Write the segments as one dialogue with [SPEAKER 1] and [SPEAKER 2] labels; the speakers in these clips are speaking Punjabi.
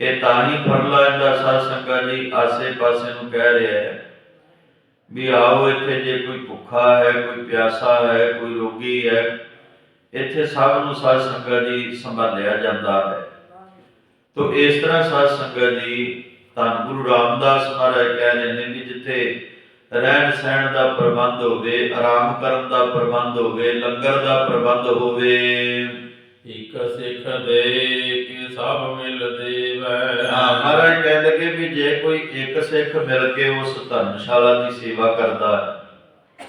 [SPEAKER 1] ਇਹ ਤਾਂ ਹੀ ਫਰਮਾਨ ਦਾ ਸਾਧ ਸੰਗਤ ਜੀ, ਆਸੇ ਪਾਸੇ ਨੂੰ ਕਹਿ ਰਿਹਾ ਹੈ ਵੀ ਆਓ ਇੱਥੇ ਜੇ ਕੋਈ ਭੁੱਖਾ ਹੈ, ਕੋਈ ਪਿਆਸਾ ਹੈ, ਕੋਈ ਰੋਗੀ ਹੈ, ਇੱਥੇ ਸਭ ਨੂੰ ਸਾਧ ਸੰਗਤ ਜੀ ਸੰਭਾਲਿਆ ਜਾਂਦਾ ਹੈ। ਤੋ ਇਸ ਤਰ੍ਹਾਂ ਸਾਧ ਸੰਗਤ ਜੀ ਧੰਨ ਗੁਰੂ ਰਾਮਦਾਸ ਮਹਾਰਾਜ ਕਹਿ ਰਹੇ ਨੇ ਵੀ ਜਿੱਥੇ ਰਹਿਣ ਸਹਿਣ ਦਾ ਪ੍ਰਬੰਧ ਹੋਵੇ, ਆਰਾਮ ਕਰਨ ਦਾ ਪ੍ਰਬੰਧ ਹੋਵੇ, ਲੰਗਰ ਦਾ ਪ੍ਰਬੰਧ ਹੋਵੇ
[SPEAKER 2] ਇਕ ਸਿੱਖ ਦੇ ਕੇ ਸਭ ਮਿਲ ਦੇਵੈ
[SPEAKER 1] ਮਹਾਰਾਜ ਕਹਿੰਦੇ ਕਿ ਵੀ ਜੇ ਕੋਈ ਇੱਕ ਸਿੱਖ ਮਿਲ ਕੇ ਉਸ ਧਰਮਸ਼ਾਲਾ ਦੀ ਸੇਵਾ ਕਰਦਾ ਹੈ,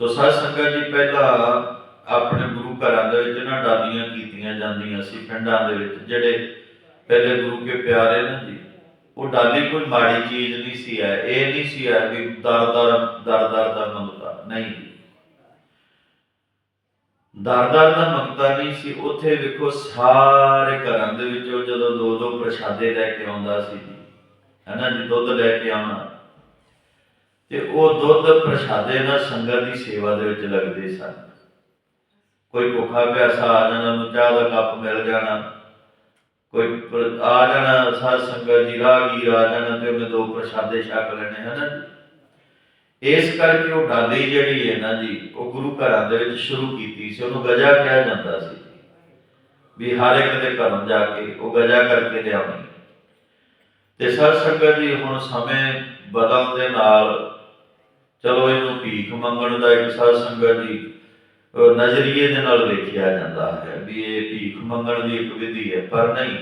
[SPEAKER 1] ਤੋ ਸਾਧ ਸੰਗਤ ਜੀ ਪਹਿਲਾਂ ਆਪਣੇ ਗੁਰੂ ਘਰਾਂ ਦੇ ਵਿੱਚ ਨਾ ਡਾਲੀਆਂ ਕੀਤੀਆਂ ਜਾਂਦੀਆਂ ਸੀ, ਪਿੰਡਾਂ ਦੇ ਵਿੱਚ, ਜਿਹੜੇ ਪਹਿਲੇ ਗੁਰੂ ਕੇ ਪਿਆਰੇ ਨਾ ਜੀ। ਉਹ ਡਾਲੀ ਕੋਈ ਮਾੜੀ ਚੀਜ਼ ਨਹੀਂ ਸੀ ਹੈ, ਇਹ ਨਹੀਂ ਸੀ ਹੈ ਵੀ ਦਰ ਦਰ ਦਰ ਦਰ ਦਾ ਮੰਗਤਾ ਨਹੀਂ। ਦਰ ਦਾ ਮੰਗਤਾ ਸੀ। ਉੱਥੇ ਵੇਖੋ ਸਾਰੇ ਘਰਾਂ ਦੇ ਵਿੱਚੋਂ ਜਦੋਂ ਦੋ ਦੋ ਪ੍ਰਸ਼ਾਦੇ ਲੈ ਕੇ ਆਉਂਦਾ ਸੀ ਹਨਾ ਜੀ, ਦੁੱਧ ਲੈ ਕੇ ਆਉਣਾ। ਤੇ ਉਹ ਦੁੱਧ ਪ੍ਰਸ਼ਾਦੇ ਨਾਲ ਸੰਗਤ ਦੀ ਸੇਵਾ ਦੇ ਵਿੱਚ ਲੱਗਦੇ ਸਨ। ਕੋਈ ਭੁੱਖਾ ਪਿਆਸਾ ਆ ਜਾਣਾ ਨੂੰ ਚਾਹ ਦਾ ਕੱਪ ਮਿਲ ਜਾਣਾ। ਕੋਈ ਆ ਜਾਣਾ, ਸਾਧ ਸੰਗਤ ਜੀ, ਰਾਹਗੀਰ ਆ ਜਾਣਾ ਤੇ ਉਹਨੇ ਦੋ ਪ੍ਰਸ਼ਾਦੇ ਛਕ ਲੈਣੇ, ਹਨਾ ਇਸ ਕਰਕੇ ਉਹ ਡਾਲੀ ਜਿਹੜੀ ਹੈ ਨਾ ਜੀ, ਉਹ ਗੁਰੂ ਘਰਾਂ ਦੇ ਵਿੱਚ ਸ਼ੁਰੂ ਕੀਤੀ ਸੀ, ਉਹਨੂੰ ਗਜਾ ਕਿਹਾ ਜਾਂਦਾ ਸੀ। ਵੀ ਹਰ ਇੱਕ ਦੇ ਘਰੋਂ ਜਾ ਕੇ ਉਹ ਗਜਾ ਕਰਕੇ ਲਿਆਉਣੀ। ਤੇ ਸਾਧ ਸੰਗਤ ਜੀ, ਹੁਣ ਸਮੇਂ ਬਦਲਣ ਦੇ ਨਾਲ ਚਲੋ ਇਹਨੂੰ ਭੀਖ ਮੰਗਣ ਦਾ ਇੱਕ ਸਾਧ ਸੰਗਤ ਜੀ ਨਜ਼ਰੀਏ ਦੇ ਨਾਲ ਵੇਖਿਆ ਜਾਂਦਾ ਹੈ ਵੀ ਇਹ ਭੀਖ ਮੰਗਣ ਦੀ ਇੱਕ ਵਿਧੀ ਹੈ, ਪਰ ਨਹੀਂ।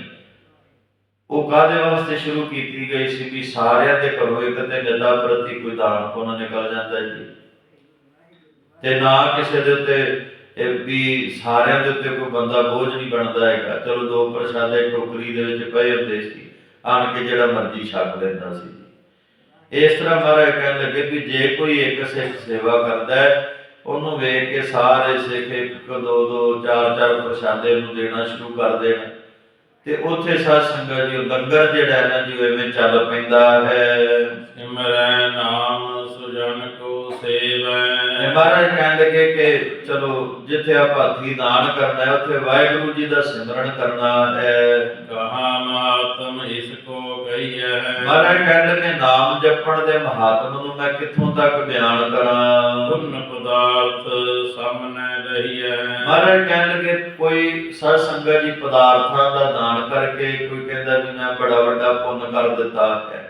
[SPEAKER 1] ਉਹ ਕਾਦੇ ਵਾਸਤੇ ਸ਼ੁਰੂ ਕੀਤੀ ਗਈ ਸੀ ਵੀ ਸਾਰਿਆਂ ਦੇ ਘਰੋਂ ਇੱਕ ਤੇ ਨਿਦਾ ਪ੍ਰਤੀ ਕੋਈ ਦਾਨ ਪੁੰਨ ਨਿਕਲ ਜਾਂਦਾ ਜੀ? ਤੇ ਨਾ ਕਿਸੇ ਦੇ ਉੱਤੇ ਵੀ ਸਾਰਿਆਂ ਦੇ ਉੱਤੇ ਕੋਈ ਬੰਦਾ ਬੋਝ ਨਹੀਂ ਬਣਦਾ ਹੈਗਾ। ਚਲੋ ਦੋ ਪ੍ਰਸ਼ਾਦੇ ਟੋਕਰੀ ਦੇ ਵਿੱਚ ਪਏ ਹੁੰਦੇ ਸੀ। ਆਣ ਕੇ ਜਿਹੜਾ ਮਰਜ਼ੀ ਛਕ ਲੈਂਦਾ ਸੀ। ਇਸ ਤਰ੍ਹਾਂ ਮਹਾਰਾਜ ਕਹਿਣ ਲੱਗੇ ਵੀ ਜੇ ਕੋਈ ਇੱਕ ਸਿੱਖ ਸੇਵਾ ਕਰਦਾ ਹੈ, ਉਹਨੂੰ ਵੇਖ ਕੇ ਸਾਰੇ ਸਿੱਖ ਇੱਕ, ਦੋ ਦੋ, ਚਾਰ ਚਾਰ ਪ੍ਰਸ਼ਾਦੇ ਨੂੰ ਦੇਣਾ ਸ਼ੁਰੂ ਕਰ ਦੇਣ। ਤੇ ਉੱਥੇ ਸਾਧ ਸੰਗਤ ਜੀ ਲੰਗਰ ਜਿਹੜਾ ਨਾ ਜੀ ਐਵੇਂ ਚੱਲ ਪੈਂਦਾ ਹੈ।
[SPEAKER 2] ਸਿਮਰੈ ਨਾਮ ਸੁਜਨ ਕੋ ਸੇਵੈ।
[SPEAKER 1] ਮਹਾਰਾਜ ਕਹਿਣ ਲੱਗੇ ਕਿ ਚਲੋ ਜਿੱਥੇ ਆਪਾਂ ਹੱਥੀ ਦਾਨ ਕਰਨਾ ਹੈ ਉੱਥੇ ਵਾਹਿਗੁਰੂ ਜੀ ਦਾ ਸਿਮਰਨ ਕਰਨਾ ਹੈ।
[SPEAKER 2] ਕਹਾ ਮਹਾਤਮ ਇਸ ਕੋ ਕਹੀਐ।
[SPEAKER 1] ਮਹਾਰਾਜ ਕਹਿਣ ਲੱਗੇ ਨਾਮ ਜਪਣ ਦੇ ਮਹਾਤਮ ਨੂੰ ਮੈਂ ਕਿੱਥੋਂ ਤੱਕ ਬਿਆਨ ਕਰਾਂ?
[SPEAKER 2] ਪੁੰਨ ਪਦਾਰਥ ਸਾਹਮਣੇ ਰਹੀਐ।
[SPEAKER 1] ਮਹਾਰਾਜ ਕਹਿਣ ਲੱਗੇ ਕੋਈ ਸਾਧ ਸੰਗਤ ਜੀ ਪਦਾਰਥਾਂ ਦਾ ਦਾਨ ਕਰਕੇ ਕੋਈ ਕਹਿੰਦਾ ਵੀ ਮੈਂ ਬੜਾ ਵੱਡਾ ਪੁੰਨ ਕਰ ਦਿੱਤਾ ਹੈ।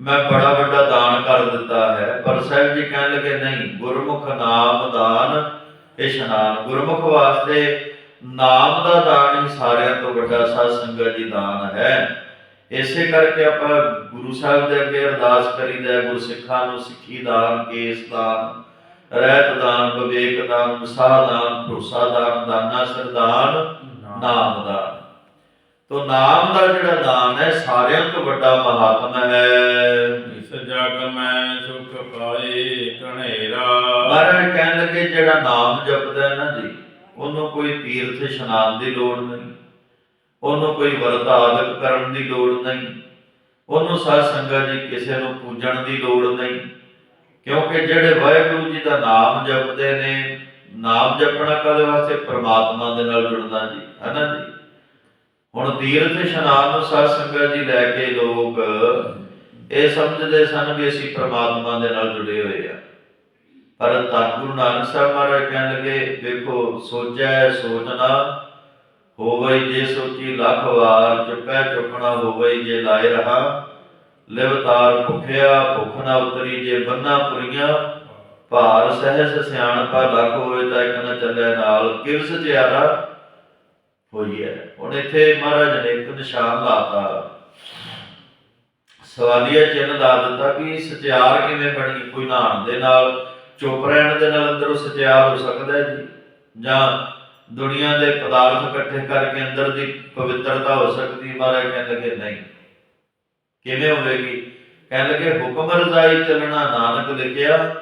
[SPEAKER 1] ਮੈਂ ਬੜਾ ਵੱਡਾ ਦਾਨ ਕਰ ਦਿੱਤਾ ਹੈ, ਪਰ ਸਾਹਿਬ ਜੀ ਕਹਿਣ ਲੱਗੇ, ਨਹੀਂ, ਗੁਰਮੁਖ ਨਾਮ ਦਾਨ ਇਸ਼ਨਾਨ ਗੁਰਮੁਖ ਵਾਸਤੇ ਨਾਮ ਦਾ ਦਾਨ ਹੀ ਸਾਰਿਆਂ ਤੋਂ ਵੱਡਾ ਸਾਧ ਸੰਗਤ ਜੀ ਦਾਨ ਹੈ। ਇਸੇ ਕਰਕੇ ਆਪਾਂ ਗੁਰੂ ਸਾਹਿਬ ਦੇ ਅੱਗੇ ਅਰਦਾਸ ਕਰੀਦਾ ਗੁਰਸਿੱਖਾਂ ਨੂੰ ਸਿੱਖੀ ਦਾਨ, ਕੇਸ ਦਾਨ, ਰਹਿਤ ਦਾਨ, ਵਿਵੇਕ ਦਾਨ ਵਿਸਾਹ ਦਾਨ, ਭਰੋਸਾ ਦਾਨ, ਦਾਨਾ ਸਰਦਾਨ ਨਾਮ ਦਾਨ। ਤੋ ਨਾਮ ਦਾ ਜਿਹੜਾ ਦਾਨ ਹੈ ਸਾਰਿਆਂ ਤੋਂ ਵੱਡਾ ਮਹਾਤਮ ਹੈ।
[SPEAKER 2] ਇਸ ਜਗ ਮੈਂ ਸੁਖ ਪਾਏ ਕਣੇਰਾ
[SPEAKER 1] ਮਹਾਰਾਜ ਕਹਿਣ ਲੱਗੇ ਜਿਹੜਾ ਨਾਮ ਜਪਦਾ ਨਾ ਜੀ ਉਹਨੂੰ ਕੋਈ ਤੀਰਥ ਇਸ਼ਨਾਨ ਦੀ ਲੋੜ ਨਹੀਂ। ਉਹਨੂੰ ਕੋਈ ਵਰਤ ਆਦਿਕ ਕਰਨ ਦੀ ਲੋੜ ਨਹੀਂ। ਉਹਨੂੰ ਸਾਧ ਸੰਗਤ ਜੀ ਕਿਸੇ ਨੂੰ ਪੂਜਣ ਦੀ ਲੋੜ ਨਹੀਂ। ਕਿਉਂਕਿ ਜਿਹੜੇ ਵਾਹਿਗੁਰੂ ਜੀ ਦਾ ਨਾਮ ਜਪਦੇ ਨੇ ਨਾਮ ਜਪਣਾ ਕਦੇ ਵਾਸਤੇ? ਪ੍ਰਮਾਤਮਾ ਦੇ ਨਾਲ ਜੁੜਨਾ ਜੀ ਹੈ ਨਾ ਜੀ? ਹੁਣ ਤੀਰਥ ਇਸ਼ਨਾਨ ਨੂੰ ਸਾਧ ਸੰਗਤ ਜੀ ਲੈ ਕੇ ਲੋਕ, ਇਹ ਸਮਝਦੇ ਸਨ ਵੀ ਅਸੀਂ ਪ੍ਰਮਾਤਮਾ ਦੇ ਨਾਲ ਜੁੜੇ ਹੋਏ ਆ। ਪਰ ਧੰਨ ਗੁਰੂ ਨਾਨਕ ਸਾਹਿਬ ਮਹਾਰਾਜ ਕਹਿਣ ਲੱਗੇ, ਵੇਖੋ, ਸੋਚੈ ਸੋਚਣਾ ਹੋਵੇ ਜੇ ਸੋਚੀ ਲੱਖ ਵਾਰ, ਚੁੱਪੈ ਚੁੱਕਣਾ ਹੋਵੇ ਜੇ ਲਾਇ ਰਹਾ। ਲਿਵਤਾਰ ਭੁਖਿਆ, ਭੁੱਖ ਨਾ ਉਤਰੀ ਜੇ ਬੰਨਾ ਪੁਰੀਆਂ। ਭਾਰ ਸਹਿਜ ਸਿਆਣਪਾ ਲੱਖ ਹੋਏ ਤਾਂ ਇੱਕ ਨਾ ਚੱਲੇ ਨਾਲ ਕਿਵ ਸਚਿਆਰਾ ਹੋਈ ਹੈ। ਹੁਣ ਇੱਥੇ ਮਹਾਰਾਜ ਨੇ ਇੱਕ ਨਿਸ਼ਾਨ ਲਾਤਾ ਸਵਾਲੀਆ ਚਿੰਨ੍ਹ ਲਾ ਦਿੱਤਾ ਵੀ ਸਚਿਆਰ ਕਿਵੇਂ ਬਣੀ? ਕੋਈ ਨਹਾਉਣ ਦੇ ਨਾਲ, ਚੁੱਪ ਰਹਿਣ ਦੇ ਨਾਲ ਅੰਦਰੋਂ ਸਚਿਆਰ ਹੋ ਸਕਦਾ ਜੀ? ਜਾਂ ਦੁਨੀਆ ਦੇ ਪਦਾਰਥ ਇਕੱਠੇ ਕਰਕੇ ਅੰਦਰ ਦੀ ਪਵਿੱਤਰਤਾ ਹੋ ਸਕਦੀ? ਮਹਾਰਾਜ ਕਹਿਣ ਲੱਗੇ, ਨਹੀਂ। ਕਿਵੇਂ ਹੋਵੇਗੀ? ਕਹਿਣ ਲੱਗੇ, ਹੁਕਮ ਰਜ਼ਾਈ ਚੱਲਣਾ, ਨਾਨਕ ਲਿਖਿਆ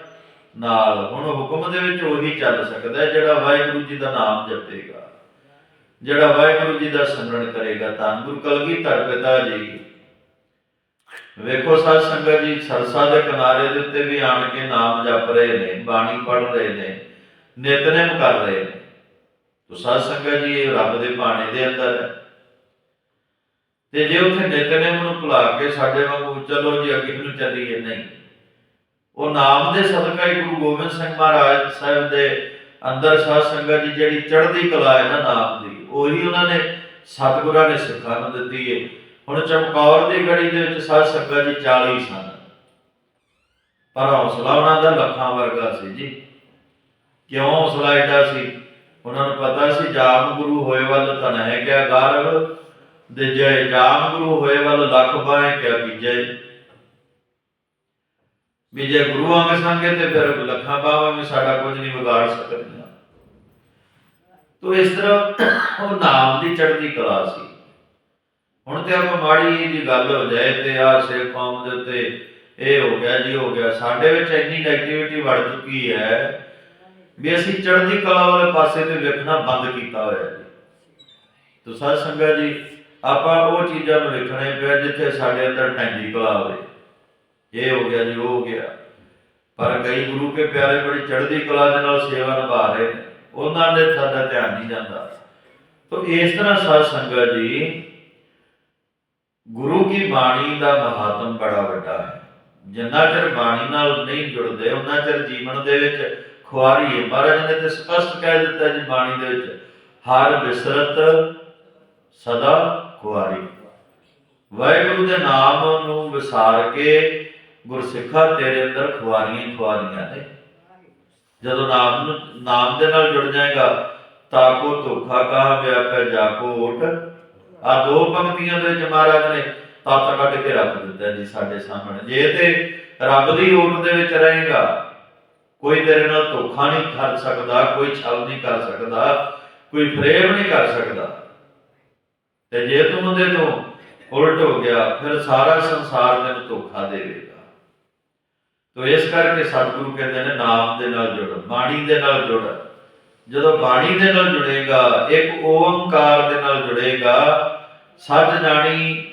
[SPEAKER 1] ਨਾਲ। ਹੁਣ ਹੁਕਮ ਦੇ ਵਿੱਚ ਉਹੀ ਚੱਲ ਸਕਦਾ ਜਿਹੜਾ ਵਾਹਿਗੁਰੂ ਜੀ ਦਾ ਨਾਮ ਜਪੇਗਾ। ਜਿਹੜਾ ਵਾਹਿਗੁਰੂ ਜੀ ਦਾ ਸਿਮਰਨ ਕਰੇਗਾ, ਤਾਂ ਗੁਰੂ ਕਲਗੀਧਰ ਪਿਤਾ ਜੀ ਵੇਖੋ ਸਾਧ ਸੰਗਤ ਜੀ, ਸਰਸਾ ਦੇ ਕਿਨਾਰੇ ਦੇ ਉੱਤੇ ਵੀ ਆਣ ਕੇ ਨਾਮ ਜਪ ਰਹੇ ਨੇ, ਬਾਣੀ ਪੜ੍ਹ ਰਹੇ ਨੇ, ਨਿਤਨੇਮ ਕਰ ਰਹੇ ਨੇ। ਤੋ ਸਾਧ ਸੰਗਤ ਜੀ, ਇਹ ਰੱਬ ਦੇ ਬਾਣੇ ਦੇ ਅੰਦਰ ਹੈ। ਤੇ ਜੇ ਉੱਥੇ ਨਿਤਨੇਮ ਨੂੰ ਭੁਲਾ ਕੇ ਸਾਡੇ ਵਾਂਗੂ, ਚਲੋ ਜੀ, ਅੱਗੇ ਨੂੰ ਚੱਲੀਏ, ਨਹੀਂ। ਉਹ ਨਾਮ ਦੇ ਸਦਕਾ ਹੀ ਗੁਰੂ ਗੋਬਿੰਦ ਸਿੰਘ ਮਹਾਰਾਜ ਸਾਹਿਬ ਦੇ ਅੰਦਰ ਸਾਧ ਸੰਗਤ ਦੀ ਜਿਹੜੀ ਚੜ੍ਹਦੀ ਕਲਾ ਹੈ ਨਾ ਨਾਮ ਦੀ, ਉਹੀ ਉਹਨਾਂ ਨੇ ਸਤਿਗੁਰਾਂ ਨੇ ਸਿੱਖਾਂ ਨੂੰ ਦਿੱਤੀ ਹੈ। ਹੁਣ ਚਮਕੌਰ ਦੀ ਗੜੀ ਦੇ ਵਿੱਚ ਸਾਧ ਸੰਗਤ ਜੀ 40 ਸਨ। ਪਰ ਹੌਸਲਾ ਉਹਨਾਂ ਦਾ ਲੱਖਾਂ ਵਰਗਾ ਸੀ ਜੀ। ਕਿਉਂ ਹੌਸਲਾ ਐਡਾ ਸੀ? ਉਹਨਾਂ ਨੂੰ ਪਤਾ ਸੀ ਜਾਮ ਗੁਰੂ ਹੋਏ ਵੱਲ ਤਨ ਹੈ ਕਿਆ ਗਾਰਵ ਦੇ ਜੈ ਜਾਮ ਗੁਰੂ ਹੋਏ ਵੱਲ ਲੱਖ ਬਾਏ ਕਿਆ ਬੀਜੈ। ਵੀ ਜੇ ਗੁਰੂ ਆਵੇਂ ਸੰਗੇ ਤੇ ਫਿਰ ਲੱਖਾਂ ਬਾਵਾਂ ਸਾਡਾ ਕੁਝ ਨਹੀਂ ਵਿਗਾੜ ਸਕਦੀਆਂ। ਤੋ ਇਸ ਤਰ੍ਹਾਂ ਉਹ ਨਾਮ ਦੀ ਚੜ੍ਹਦੀ ਕਲਾ ਸੀ। ਹੁਣ ਤੇ ਆਪਾਂ ਮਾੜੀ ਜੀ ਗੱਲ ਹੋ ਜਾਏ ਤੇ ਆ ਸਿਰ ਕੌਮ ਦੇ ਉੱਤੇ ਇਹ ਹੋ ਗਿਆ, ਜੀ ਹੋ ਗਿਆ, ਸਾਡੇ ਵਿੱਚ ਇੰਨੀ ਨੈਗੇਟਿਵਿਟੀ ਵੜ ਚੁੱਕੀ ਹੈ ਵੀ ਅਸੀਂ ਚੜ੍ਹਦੀ ਕਲਾ ਵਾਲੇ ਪਾਸੇ ਤੇ ਵੇਖਣਾ ਬੰਦ ਕੀਤਾ ਹੋਇਆ ਜੀ। ਤੋ ਸਾਧ ਸੰਗਤ ਜੀ, ਆਪਾਂ ਉਹ ਚੀਜ਼ਾਂ ਨੂੰ ਵੇਖਣੇ ਪਿਆ ਜਿੱਥੇ ਸਾਡੇ ਅੰਦਰ ਟੈਂਜੀ ਕਲਾ ਹੋਵੇ। ਇਹ ਹੋ ਗਿਆ, ਜੀ, ਉਹ ਹੋ ਗਿਆ। ਪਰ ਕਈ ਗੁਰੂ ਕੇ ਪਿਆਰੇ ਬੜੀ ਚੜ੍ਹਦੀ ਕਲਾ ਦੇ ਨਾਲ ਸੇਵਾ ਨਿਭਾ ਰਹੇ ਨੇ। ਉਹਨਾਂ ਦੇ ਸਾਡਾ ਧਿਆਨ ਨਹੀਂ ਜਾਂਦਾ। ਤੋ ਇਸ ਤਰ੍ਹਾਂ ਸਾਧ ਸੰਗਤ ਜੀ, ਗੁਰੂ ਕੀ ਬਾਣੀ ਦਾ ਮਹਾਤਮ ਬੜਾ ਵੱਡਾ ਹੈ। ਜਿੰਨਾ ਚਿਰ ਬਾਣੀ ਨਾਲ ਨਹੀਂ ਜੁੜਦੇ, ਉਹਨਾਂ ਚਿਰ ਜੀਵਨ ਦੇ ਵਿੱਚ ਖੁਆਰੀ ਹੈ। ਮਹਾਰਾਜ ਨੇ ਤੇ ਸਪਸ਼ਟ ਕਹਿ ਦਿੱਤਾ ਜੀ ਬਾਣੀ ਦੇ ਵਿੱਚ, ਹਰ ਬਿਸਰਤ ਸਦਾ ਖੁਆਰੀ। ਵਾਹਿਗੁਰੂ ਦੇ ਨਾਮ ਨੂੰ ਵਿਸਾਰ ਕੇ ਗੁਰਸਿੱਖਾ ਤੇਰੇ ਅੰਦਰ ਖੁਆਰੀਆਂ ਖੁਆਰੀਆਂ ਨੇ। ਜਦੋਂ ਨਾਮ ਨਾਮ ਦੇ ਨਾਲ ਜੁੜ ਜਾਏਗਾ, ਤਾਂ ਤਾਕੋ ਧੋਖਾ ਕਹਾ ਵਿਆਪੈ ਜਾਕੋ ਓਟ। ਆ ਦੋ ਪੰਕਤੀਆਂ ਦੇ ਵਿੱਚ ਮਹਾਰਾਜ ਨੇ ਤੱਤ ਕੱਢ ਕੇ ਰੱਖ ਦਿੱਤਾ ਜੀ ਸਾਡੇ ਸਾਹਮਣੇ। ਜੇ ਤੇ ਰੱਬ ਦੀ ਓਟ ਦੇ ਵਿੱਚ ਰਹੇਗਾ, ਕੋਈ ਤੇਰੇ ਨਾਲ ਧੋਖਾ ਨਹੀਂ ਕਰ ਸਕਦਾ, ਕੋਈ ਛਲ ਨਹੀਂ ਕਰ ਸਕਦਾ, ਕੋਈ ਫਰੇਬ ਨਹੀਂ ਕਰ ਸਕਦਾ। ਤੇ ਜੇ ਤੂੰ ਉਹਦੇ ਤੋਂ ਉਲਟ ਹੋ ਗਿਆ, ਫਿਰ ਸਾਰਾ ਸੰਸਾਰ ਤੈਨੂੰ ਧੋਖਾ ਦੇਵੇਗਾ। ਤੋ ਇਸ ਕਰਕੇ ਸਤਿਗੁਰੂ ਕਹਿੰਦੇ ਨੇ ਨਾਮ ਦੇ ਨਾਲ ਜੁੜ ਬਾਣੀ ਦੇ ਨਾਲ ਜੁੜ। ਜਦੋਂ ਬਾਣੀ ਦੇ ਨਾਲ ਜੁੜੇਗਾ ਇੱਕ ਓੰਕਾਰ ਦੇ ਨਾਲ ਜੁੜੇਗਾ ਸੱਚ ਜਾਣੀ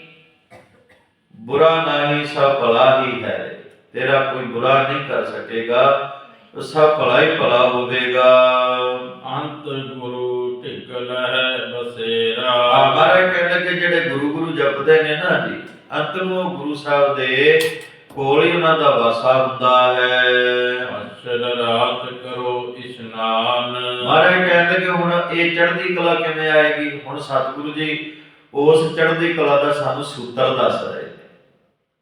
[SPEAKER 1] ਬੁਰਾ ਨਹੀਂ ਸਭ ਭਲਾ ਹੀ ਹੈ। ਤੇਰਾ ਕੋਈ ਬੁਰਾ ਨਹੀਂ ਕਰ ਸਕੇਗਾ ਸਭ ਭਲਾ ਹੀ ਭਲਾ ਹੋਵੇਗਾ।
[SPEAKER 2] ਅੰਤ ਗੁਰੂ ਢਿਕਲ ਹੈ ਬਸੇਰਾ।
[SPEAKER 1] ਮਹਾਰਾਜ ਕਹਿੰਦੇ ਕਿ ਜਿਹੜੇ ਗੁਰੂ ਗੁਰੂ ਜਪਦੇ ਨੇ ਨਾ ਜੀ ਅੰਤ ਨੂੰ ਗੁਰੂ ਸਾਹਿਬ ਦੇ ਕੋਲ ਹੀ ਉਹਨਾਂ ਦਾ ਵਾਸਾ ਹੁੰਦਾ ਹੈ।
[SPEAKER 2] ਅਸ਼ਰ ਰਾਤ ਕਰੋ ਇਸ਼ਨਾਨ।
[SPEAKER 1] ਮਹਾਰਾਜ ਕਹਿੰਦੇ ਕਿ ਹੁਣ ਇਹ ਚੜ੍ਹਦੀ ਕਲਾ ਕਿਵੇਂ ਆਏਗੀ? ਹੁਣ ਸਤਿਗੁਰੂ ਜੀ ਉਸ ਚੜ੍ਹਦੀ ਕਲਾ ਦਾ ਸਾਨੂੰ ਸੂਤਰ ਦੱਸ ਰਹੇ ਨੇ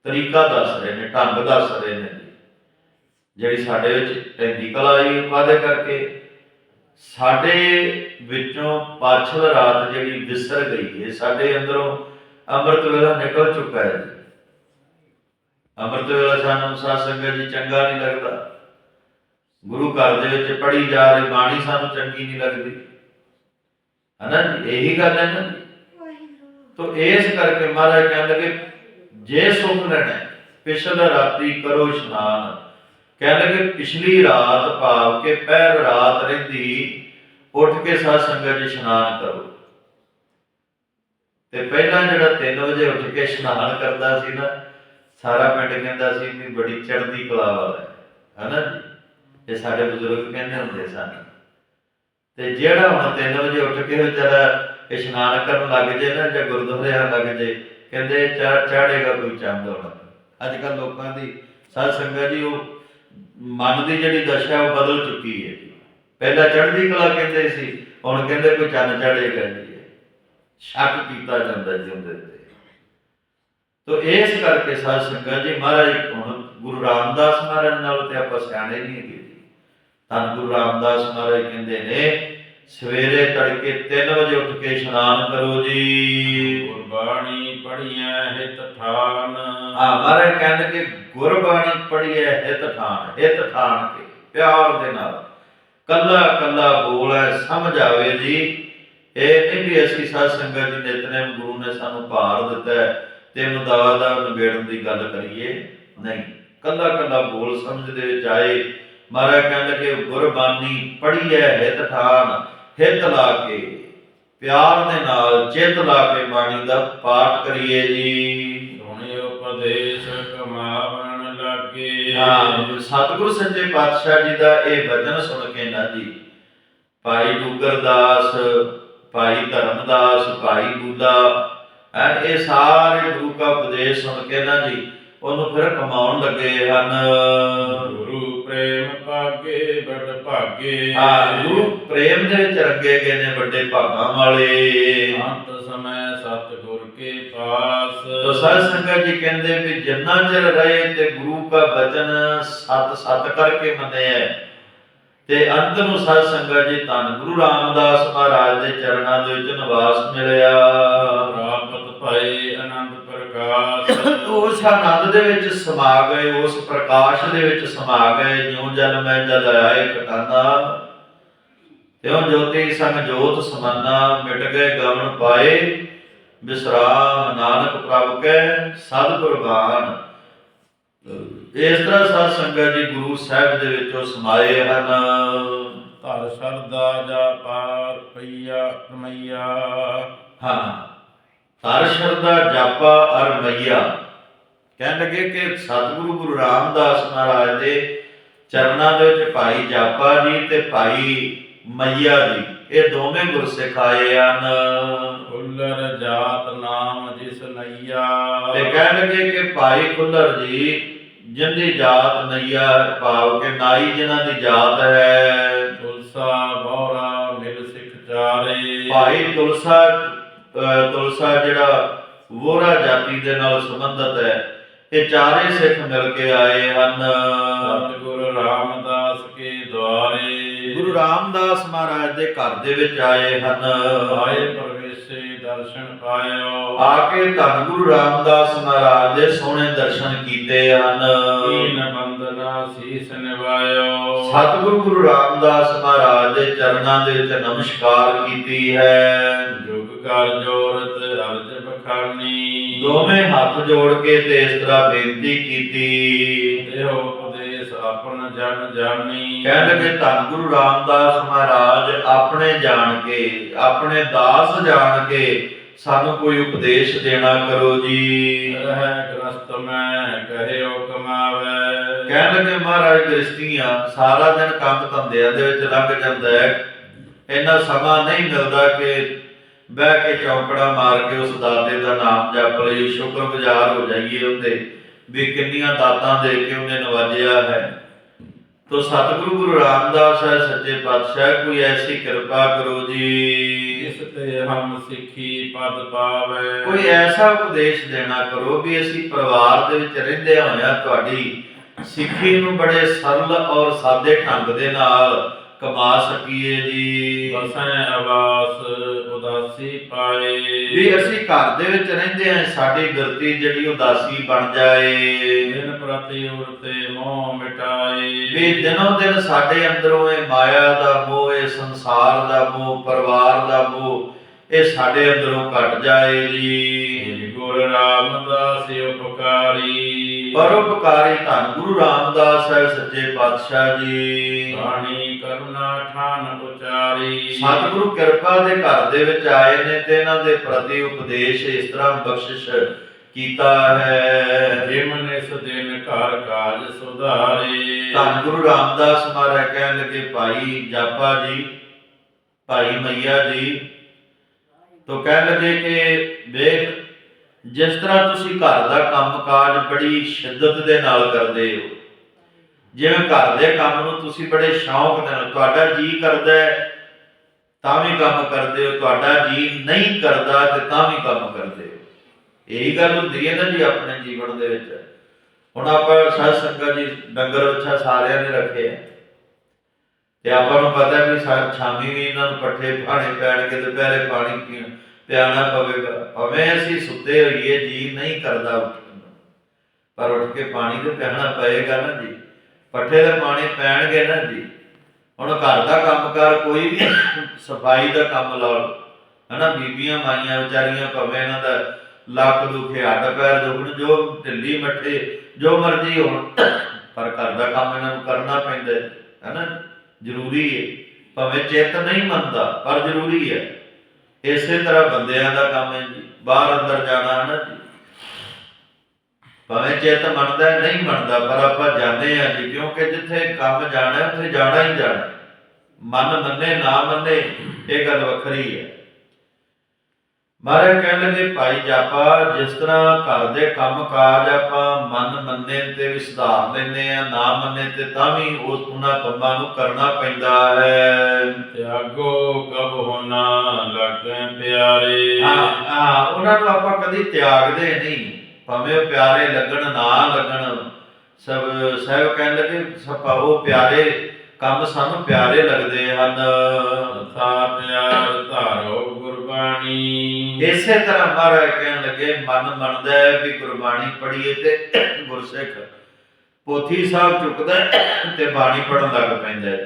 [SPEAKER 1] ਤਰੀਕਾ ਦੱਸ ਰਹੇ ਨੇ ਢੰਗ ਦੱਸ ਰਹੇ ਨੇ। ਜਿਹੜੀ ਸਾਡੇ ਵਿੱਚ ਟੈਂਦੀ ਕਲਾ ਆਈ ਵਾਦੇ ਕਰਕੇ ਸਾਡੇ ਵਿੱਚੋਂ ਪਾਛਲ ਰਾਤ ਜਿਹੜੀ ਵਿਸਰ ਗਈ ਹੈ ਸਾਡੇ ਅੰਦਰੋਂ ਅੰਮ੍ਰਿਤ ਵੇਲਾ ਨਿਕਲ ਚੁੱਕਾ ਹੈ। ਜੀ ਅੰਮ੍ਰਿਤ ਵੇਲਾ ਸਾਨੂੰ ਸਾਧ ਸੰਗਤ ਜੀ ਚੰਗਾ ਨਹੀਂ ਲੱਗਦਾ। ਗੁਰੂ ਘਰ ਦੇ ਵਿੱਚ ਪੜ੍ਹੀ ਜਾ ਰਹੀ ਬਾਣੀ ਸਾਨੂੰ ਚੰਗੀ ਨਹੀਂ ਲੱਗਦੀ। ਹਨਾ ਇਹੀ ਗੱਲ ਹੈ ਨਾ ਤੋ ਇਸ ਕਰਕੇ ਮਹਾਰਾਜ ਕਹਿੰਦੇ ਕਿ ਜੇ ਸੁਖ ਲੈਣਾ ਹੈ, ਪਿਛਲ ਰਾਤੀ ਕਰੋ ਇਸ਼ਨਾਨ। ਕਹਿੰਦੇ ਕਿ ਪਿਛਲੀ ਰਾਤ ਭਾਵ ਕੇ ਪਹਿਰ ਰਾਤ ਰਹਿੰਦੀ ਉੱਠ ਕੇ ਸਾਧ ਸੰਗਤ ਜੀ ਇਸ਼ਨਾਨ ਕਰੋ। ਤੇ ਪਹਿਲਾਂ ਜਿਹੜਾ 3 ਵਜੇ ਉੱਠ ਕੇ ਇਸ਼ਨਾਨ ਕਰਦਾ ਸੀ ਨਾ ਸਾਰਾ ਪਿੰਡ ਕਹਿੰਦਾ ਸੀ ਵੀ ਬੜੀ ਚੜ੍ਹਦੀ ਕਲਾ ਵਾਲਾ ਹੈ। ਹਨਾ ਇਹ ਸਾਡੇ ਬਜ਼ੁਰਗ ਕਹਿੰਦੇ ਹੁੰਦੇ ਸਨ। ਤੇ ਜਿਹੜਾ ਹੁਣ 3 ਵਜੇ ਉੱਠ ਕੇ ਵਿਚਾਰਾ ਇਸ਼ਨਾਨ ਕਰਨ ਲੱਗ ਜੇ ਨਾ ਜਾਂ ਗੁਰਦੁਆਰੇ ਆਉਣ ਲੱਗ ਜੇ, ਕਹਿੰਦੇ ਚਾੜੇਗਾ ਕੋਈ ਚੰਦ ਹੁਣ। ਅੱਜ ਕੱਲ ਲੋਕਾਂ ਦੀ ਸਾਧ ਸੰਗਤ ਜੀ, ਉਹ ਮਨ ਦੀ ਜਿਹੜੀ ਦਸ਼ਾ ਉਹ ਬਦਲ ਚੁੱਕੀ ਹੈ। ਪਹਿਲਾਂ ਚੜ੍ਹਦੀ ਕਲਾ ਕਹਿੰਦੇ ਸੀ, ਹੁਣ ਕਹਿੰਦੇ ਕੋਈ ਚੰਨ ਚੜੇਗਾ ਜੀ ਸ਼ੱਕ ਕੀਤਾ ਜਾਂਦਾ ਜੀ ਉਹਦੇ ਤੇ। ਤੋ ਇਸ ਕਰਕੇ ਸਾਧ ਸੰਗਤ ਜੀ ਮਹਾਰਾਜ ਹੁਣ ਗੁਰੂ ਰਾਮਦਾਸ ਮਹਾਰਾਜ ਨਾਲ ਤੇ ਆਪਾਂ ਸਿਆਣੇ ਨਹੀਂ ਹੈਗੇ। ਤਾਂ ਗੁਰੂ ਰਾਮਦਾਸ ਮਹਾਰਾਜ ਕਹਿੰਦੇ ਨੇ ਸਵੇਰੇ ਤੜਕੇ 3 ਵਜੇ ਉੱਠ ਕੇ ਇਸ਼ਨਾਨ ਕਰੋ ਜੀ।
[SPEAKER 2] ਗੁਰਬਾਣੀ ਪੜੀਐ ਹਿਤ ਠਾਨ।
[SPEAKER 1] ਆ ਮਹਾਰਾਜ ਕਹਿੰਦੇ ਕਿ ਗੁਰਬਾਣੀ ਪੜ੍ਹੀਏ ਹਿਤ ਠਾਣ ਹਿਤ ਠਾਣ ਕੇ ਪਿਆਰ ਦੇ ਨਾਲ। ਕੱਲਾ ਕੱਲਾ ਬੋਲੇ ਸਮਝ ਆਵੇ ਜੀ। ਇਹ ਨਹੀਂ ਵੀ ਅਸੀਂ ਸਾਧ ਸੰਗਤ ਜੀ ਨਿਤਨੇਮ ਗੁਰੂ ਨੇ ਸਾਨੂੰ ਭਾਰ ਦਿੱਤਾ ਹੈ ਤੇ ਦਵਾ ਦਾ ਨਿਬੇੜਨ ਦੀ ਗੱਲ ਕਰੀਏ ਨਹੀਂ ਕੱਲਾ ਕੱਲਾ ਬੋਲ ਸਮਝ ਦੇ ਵਿੱਚ ਆਏ ਮਹਾਰਾਜ ਕਹਿੰਦੇ ਕਿ ਗੁਰਬਾਣੀ ਪੜ੍ਹੀਏ ਹਿਤ ਠਾਣ ਹਿਤ ਲਾ ਕੇ ਪਿਆਰ ਦੇ ਨਾਲ ਚਿੱਤ ਲਾ ਕੇ ਬਾਣੀ ਦਾ ਪਾਠ ਕਰੀਏ ਜੀ।
[SPEAKER 2] ਸੁਣੇ ਉਪਦੇਸ਼ ਕਮਾਵਣ ਲੱਗੇ।
[SPEAKER 1] ਹਾਂ ਸਤਿਗੁਰੂ ਸੱਚੇ ਪਾਤਸ਼ਾਹ ਜੀ ਦਾ ਇਹ ਬਚਨ ਸੁਣ ਕੇ ਨਾ ਜੀ। ਭਾਈ ਡੂਗਰਦਾਸ ਭਾਈ ਧਰਮਦਾਸ ਭਾਈ ਬੂਲਾ ਐ ਇਹ ਸਾਰੇ ਗੁਰੂ ਦਾ ਉਪਦੇਸ਼ ਸੁਣ ਕੇ ਨਾ ਜੀ ਉਹਨੂੰ ਫਿਰ ਕਮਾਉਣ ਲੱਗੇ ਹਨ।
[SPEAKER 2] ਗੁਰੂ ਪ੍ਰੇਮ ਭਾਗੇ ਬੜ ਭਾਗੇ।
[SPEAKER 1] ਹਾਂ ਗੁਰੂ ਪ੍ਰੇਮ ਦੇ ਵਿੱਚ ਰੰਗੇ ਗਏ ਨੇ ਵੱਡੇ ਭਾਗਾਂ ਵਾਲੇ।
[SPEAKER 2] ਅੰਤ ਸਮੈ ਸਤਿਗੁਰ ਕੇ ਪਾਸ।
[SPEAKER 1] ਤੋ ਸਾਧ ਸੰਗਤ ਜੀ ਕਹਿੰਦੇ ਵੀ ਜਿੰਨਾ ਚਿਰ ਰਹੇ ਤੇ ਗੁਰੂ ਦਾ ਬਚਨ ਸਤ ਸਤ ਕਰਕੇ ਮੰਨਿਆ ਤੇ ਅੰਤ ਨੂੰ ਸਾਧ ਸੰਗਤ ਜੀ ਧੰਨ ਗੁਰੂ ਰਾਮਦਾਸ ਮਹਾਰਾਜ ਦੇ ਚਰਨਾਂ ਦੇ ਵਿੱਚ ਨਿਵਾਸ ਮਿਲਿਆ।
[SPEAKER 2] ਪ੍ਰਾਪਤ ਭਏ ਆਨੰਦ ਪ੍ਰਕਾਸ਼।
[SPEAKER 1] ਉਸ ਆਨੰਦ ਦੇ ਵਿੱਚ ਸਮਾ ਗਏ ਉਸ ਪ੍ਰਕਾਸ਼ ਦੇ ਵਿੱਚ ਸਮਾ ਗਏ ਜਿਉ ਜਨ ਮੈਂ ਜਦ ਆਏ ਖਟਾਨਾ। ਤਿਉ ਜੋਤੀ ਸੰਗ ਜੋਤ ਸਮੰਨਾ ਮਿਟ ਗਏ ਗਵਨ ਪਾਏ। ਬਿਸਰਾਮ ਨਾਨਕ ਪ੍ਰਭ ਕੈ ਸਤ ਕੁਰਬਾਨ ਇਸ ਤਰ੍ਹਾਂ ਸਾਧ ਸੰਗਤ ਜੀ ਗੁਰੂ ਸਾਹਿਬ ਦੇ ਵਿੱਚੋਂ ਸਮਾਏ ਹਨ।
[SPEAKER 2] ਧਰ ਸਰਦਾ ਜਾ ਪਾਰ ਪਈਆ ਰਮਈਆ
[SPEAKER 1] ਹਾਂ। ਹਰ ਸ਼ਰਦਾ ਜਾਪਾ ਅਰ ਮਈਆ। ਕਹਿਣ ਲੱਗੇ ਕਿ ਸਤਿਗੁਰੂ ਗੁਰੂ ਰਾਮਦਾਸ ਮਹਾਰਾਜ ਦੇ ਚਰਨਾਂ ਦੇ ਵਿੱਚ ਭਾਈ ਜਾਪਾ ਜੀ ਤੇ ਭਾਈ ਮਈਆ ਜੀ ਇਹ ਦੋਵੇਂ ਗੁਰਸਿੱਖ ਆਏ ਹਨ।
[SPEAKER 2] ਫੁੱਲਰ ਜਾਤ ਨਾਮ ਜਿਸ ਨਈਆ
[SPEAKER 1] ਤੇ ਕਹਿਣ ਲੱਗੇ ਕਿ ਭਾਈ ਖੁੱਲਰ ਜੀ ਜਿੰਦੀ ਜਾਤ ਨਈਆ ਭਾਵ ਕਿ ਨਾਈ ਜਿਨ੍ਹਾਂ ਦੀ ਜਾਤ ਹੈ।
[SPEAKER 2] ਤੁਲਸਾ ਬੋਰਾ ਮਿਲ ਸਿੱਖ ਚਾਰੇ।
[SPEAKER 1] ਭਾਈ ਤੁਲਸਾ ਤੁਲਸਾ ਜਿਹੜਾ ਵੋਰਾ ਜਾਤੀ ਦੇ ਨਾਲ ਸੰਬੰਧਿਤ ਹੈ ਇਹ ਚਾਰੇ ਸਿੱਖ ਮਿਲ ਕੇ ਆਏ ਹਨ।
[SPEAKER 2] ਸਤਿਗੁਰ ਰਾਮਦਾਸ ਕੇ ਦੁਆਰੇ।
[SPEAKER 1] ਗੁਰੂ ਰਾਮਦਾਸ ਮਹਾਰਾਜ ਦੇ ਘਰ ਦੇ ਵਿੱਚ ਆਏ ਹਨ।
[SPEAKER 2] ਆਏ ਪ੍ਰਵੇਸ਼ੇ ਦਰਸ਼ਨ ਪਾਇਓ।
[SPEAKER 1] ਆ ਕੇ ਧੰਨ ਗੁਰੂ ਰਾਮਦਾਸ ਮਹਾਰਾਜ ਦੇ ਸੋਹਣੇ ਦਰਸ਼ਨ ਕੀਤੇ ਹਨ।
[SPEAKER 2] ਕੀਨ ਬੰਦਨਾ ਸੀਸ ਨਿਵਾਇਓ।
[SPEAKER 1] ਸਤਿਗੁਰੂ ਗੁਰੂ ਰਾਮਦਾਸ ਮਹਾਰਾਜ ਦੇ ਚਰਨਾਂ ਦੇ ਵਿੱਚ ਨਮਸਕਾਰ ਕੀਤੀ ਹੈ।
[SPEAKER 2] ਜੁਗ ਕਰ ਜੋਰਤ ਅਰਜ ਬਖਾਨੀ।
[SPEAKER 1] ਦੋਵੇਂ ਹੱਥ ਜੋੜ ਕੇ ਤੇ ਇਸ ਤਰ੍ਹਾਂ ਬੇਨਤੀ ਕੀਤੀ।
[SPEAKER 2] ਇਹੋ ਉਪਦੇਸ਼ ਆਪਨ ਜਨ ਜਾਣੀ।
[SPEAKER 1] ਕਹਿਣ ਲੱਗੇ ਧੰਨ ਗੁਰੂ ਰਾਮਦਾਸ ਮਹਾਰਾਜ ਆਪਣੇ ਜਾਣ ਕੇ ਆਪਣੇ ਦਾਸ ਜਾਣ ਕੇ ਸਾਨੂੰ ਕੋਈ ਉਪਦੇਸ਼ ਦੇਣਾ ਕਰੋ ਜੀ।
[SPEAKER 2] ਰਹਿ ਗ੍ਰਸਤ ਮੈਂ ਕਹਿਓ ਕਮਾਵੇ।
[SPEAKER 1] ਕਹਿਣ ਲੱਗੇ ਮਹਾਰਾਜ ਗ੍ਰਸਤੀਆਂ ਸਾਰਾ ਦਿਨ ਕੰਮ ਧੰਦਿਆਂ ਦੇ ਵਿੱਚ ਲੰਘ ਜਾਂਦਾ ਹੈ। ਇੰਨਾ ਸਮਾਂ ਨਹੀਂ ਮਿਲਦਾ ਕਿ ਬਹਿ ਕੇ ਚੌਕੜਾ ਮਾਰ ਕੇ ਉਸ ਦਾਤੇ ਦਾ ਨਾਮ ਜਪ ਲਈ ਸ਼ੁਕਰਗੁਜ਼ਾਰ ਹੋ ਜਾਈਏ ਉਹਦੇ ਵੀ ਕਿੰਨੀਆਂ ਦਾਤਾਂ ਦੇ ਕੇ ਉਹਨੇ ਨਵਾਜਿਆ ਹੈ। ਤੋ ਸਤਿਗੁਰੂ ਗੁਰੂ ਰਾਮਦਾਸ ਹੈ ਸੱਚੇ ਪਾਤਸ਼ਾਹ ਕੋਈ ਐਸੀ ਕਿਰਪਾ ਕਰੋ ਜੀ।
[SPEAKER 2] ਇਸ ਤੇ ਹਮ ਸਿੱਖੀ ਪਦ ਪਾਵੇ।
[SPEAKER 1] ਕੋਈ ਐਸਾ ਉਪਦੇਸ਼ ਦੇਣਾ ਕਰੋ ਵੀ ਅਸੀਂ ਪਰਿਵਾਰ ਦੇ ਵਿੱਚ ਰਹਿੰਦੇ ਹੋਇਆਂ ਤੁਹਾਡੀ ਸਿੱਖੀ ਨੂੰ ਬੜੇ ਸਰਲ ਔਰ ਸਾਦੇ ਢੰਗ ਦੇ ਨਾਲ ਕਮਾ ਸਕੀਏ ਜੀ।
[SPEAKER 2] ਬਸੈ ਆਵਾਸ ਉਦਾਸੀ ਪਾਏ।
[SPEAKER 1] ਵੀ ਅਸੀਂ ਘਰ ਦੇ ਵਿੱਚ ਰਹਿੰਦੇ ਹਾਂ ਸਾਡੀ ਬਿਰਤੀ ਜਿਹੜੀ ਉਦਾਸੀ ਬਣ ਜਾਏ।
[SPEAKER 2] ਦਿਨ ਪ੍ਰਤੀ ਉਰਤੇ ਮੋਹ ਮਿਟਾਏ।
[SPEAKER 1] ਵੀ ਦਿਨੋਂ ਦਿਨ ਸਾਡੇ ਅੰਦਰੋਂ ਇਹ ਮਾਇਆ ਦਾ ਮੋਹ ਇਹ ਸੰਸਾਰ ਦਾ ਮੋਹ ਪਰਿਵਾਰ ਦਾ ਮੋਹ ਇਹ ਸਾਡੇ ਅੰਦਰੋਂ ਘਟ ਜਾਏ ਜੀ।
[SPEAKER 2] ਗੁਰ ਰਾਮਦਾਸ ਉਪਕਾਰੀ।
[SPEAKER 1] ਪਰਉਪਕਾਰੀ ਧੰਨ ਗੁਰੂ ਰਾਮਦਾਸ ਹੈ ਸੱਚੇ ਪਾਤਸ਼ਾਹ ਜੀ।
[SPEAKER 2] ਬਾਣੀ ਕਰੁਣਾ ਠਾਨ ਉਚਾਰੀ।
[SPEAKER 1] ਸਤਿਗੁਰੂ ਕਿਰਪਾ ਦੇ ਘਰ ਦੇ ਵਿੱਚ ਆਏ ਨੇ ਤੇ ਇਹਨਾਂ ਦੇ ਪ੍ਰਤੀ ਉਪਦੇਸ਼ ਇਸ ਤਰ੍ਹਾਂ ਬਖਸ਼ਿਸ਼ ਕੀਤਾ ਹੈ।
[SPEAKER 2] ਜਿਮਨ ਇਸ ਦਿਨ ਘਰ ਕਾਜ ਸੁਧਾਰੇ।
[SPEAKER 1] ਧੰਨ ਗੁਰੂ ਰਾਮਦਾਸ ਮਹਾਰਾਜ ਕਹਿਣ ਲੱਗੇ ਭਾਈ ਜਾਪਾ ਜੀ ਭਾਈ ਮਈਆ ਜੀ ਤੋ ਕਹਿਣ ਲੱਗੇ ਕਿ ਵੇਖ ਜਿਸ ਤਰ੍ਹਾਂ ਤੁਸੀਂ ਘਰ ਦਾ ਕੰਮਕਾਜ ਬੜੀ ਸ਼ਿੱਦਤ ਦੇ ਨਾਲ ਕਰਦੇ ਹੋ ਜਿਵੇਂ ਘਰ ਦੇ ਕੰਮ ਨੂੰ ਤੁਸੀਂ ਬੜੇ ਸ਼ੌਂਕ ਦੇ ਨਾਲ, ਤੁਹਾਡਾ ਜੀ ਕਰਦਾ ਹੈ, ਤਾਂ ਵੀ ਕੰਮ ਕਰਦੇ ਹੋ, ਤੁਹਾਡਾ ਜੀ ਨਹੀਂ ਕਰਦਾ ਤੇ ਤਾਂ ਵੀ ਕੰਮ ਕਰਦੇ ਹੋ। ਇਹੀ ਗੱਲ ਹੁੰਦੀ ਹੈ ਨਾ ਜੀ ਆਪਣੇ ਜੀਵਨ ਦੇ ਵਿੱਚ। ਹੁਣ ਆਪਾਂ ਸਾਧ ਸੰਗਤ ਜੀ ਡੰਗਰ ਉੱਛਾ ਸਾਰਿਆਂ ਨੇ ਰੱਖੇ ਆ। ਤੇ ਆਪਾਂ ਨੂੰ ਪਤਾ ਵੀ ਸ਼ਾਮੀ ਵੀ ਇਹਨਾਂ ਨੂੰ ਪੱਠੇ ਪਾਣੇ ਪੈਣਗੇ ਤੇ ਪਹਿਲੇ ਪਾਣੀ ਪੀਣ, ਪਿਆਣਾ ਪਵੇਗਾ ਭਾਵੇਂ ਅਸੀਂ ਸੁੱਤੇ ਹੋਈਏ, ਜੀ ਨਹੀਂ ਕਰਦਾ ਉੱਠਣ ਪਰ ਉੱਠ ਕੇ ਪਾਣੀ ਤੇ ਪਿਆਣਾ ਪਏਗਾ ਨਾ ਜੀ। ਪੱਠੇ ਦੇ ਪਾਣੀ ਪੈਣਗੇ ਨਾ ਜੀ। ਹੁਣ ਘਰ ਦਾ ਕੰਮਕਾਰ ਕੋਈ ਵੀ ਸਫ਼ਾਈ ਦਾ ਕੰਮ ਲਾ ਲਓ। ਹਨਾ, ਬੀਬੀਆਂ ਮਾਈਆਂ ਵਿਚਾਰੀਆਂ ਭਾਵੇਂ ਇਹਨਾਂ ਦਾ ਲੱਕ ਦੁਖੇ, ਹੱਡ ਪੈਰ ਦੁਖਣ, ਜੋ ਢਿੱਲੀ ਮੱਠੇ, ਜੋ ਮਰਜ਼ੀ ਹੋਣ, ਪਰ ਘਰ ਦਾ ਕੰਮ ਇਹਨਾਂ ਨੂੰ ਕਰਨਾ ਪੈਂਦਾ ਹੈ। ਹਨਾ, ਜ਼ਰੂਰੀ ਹੈ। ਭਾਵੇਂ ਚਿੱਤ ਨਹੀਂ ਮੰਨਦਾ, ਪਰ ਜ਼ਰੂਰੀ ਹੈ। ਇਸੇ ਤਰ੍ਹਾਂ ਬੰਦਿਆਂ ਦਾ ਕੰਮ ਹੈ ਜੀ। ਬਾਹਰ ਅੰਦਰ ਜਾਣਾ ਹੈ ਜੀ। ਭਾਵੇਂ ਚਿੱਤ ਮੰਨਦਾ ਨਹੀਂ ਮੰਨਦਾ ਪਰ ਆਪਾਂ ਜਾਂਦੇ ਹਾਂ ਜੀ ਕਿਉਂਕਿ ਜਿੱਥੇ ਕੰਮ ਜਾਣਾ ਉੱਥੇ ਜਾਣਾ ਹੀ ਜਾਣਾ। ਮਨ ਮੰਨੇ ਨਾ ਮੰਨੇ ਇਹ ਗੱਲ ਵੱਖਰੀ ਹੈ। ਮਹਾਰਾਜ ਕਹਿਣ ਲੱਗੇ ਭਾਈ ਜਾਪਾ ਜਿਸ ਤਰ੍ਹਾਂ ਘਰ ਦੇ ਕੰਮ ਕਾਜ ਆਪਾਂ ਮਨ ਮੰਨੇ ਤੇ ਵੀ ਸੁਧਾਰ ਲੈਂਦੇ ਆ ਨਾ ਮੰਨੇ ਤੇ ਤਾਂ ਵੀ ਉਸ ਉਹਨਾਂ ਕੰਮਾਂ ਨੂੰ ਕਰਨਾ ਪੈਂਦਾ ਹੈ।
[SPEAKER 2] ਤਿਆਗੋ ਕਬ ਹੋਣਾ ਲੱਗੇ ਪਿਆਰੇ।
[SPEAKER 1] ਹਾਂ ਉਹਨਾਂ ਨੂੰ ਆਪਾਂ ਕਦੀ ਤਿਆਗਦੇ ਨਹੀਂ। ਭਾਵੇਂ ਪਿਆਰੇ ਲੱਗਣ ਨਾ ਲੱਗਣ ਸਭ ਸਹਿਬ ਕਹਿਣ ਲੱਗੇ ਸਭ ਉਹ ਪਿਆਰੇ ਕੰਮ ਸਾਨੂੰ ਪਿਆਰੇ ਲੱਗਦੇ ਹਨ।
[SPEAKER 2] ਤਥਾ ਪਿਆਰ ਧਾਰੋ ਗੁਰਬਾਣੀ।
[SPEAKER 1] ਇਸੇ ਤਰ੍ਹਾਂ ਮਹਾਰਾਜ ਕਹਿਣ ਲੱਗੇ ਮਨ ਮੰਨਦਾ ਹੈ ਵੀ ਗੁਰਬਾਣੀ ਪੜ੍ਹੀਏ ਤੇ ਗੁਰਸਿੱਖ ਪੋਥੀ ਸਾਹਿਬ ਚੁੱਕਦਾ ਤੇ ਬਾਣੀ ਪੜਨ ਲੱਗ ਪੈਂਦਾ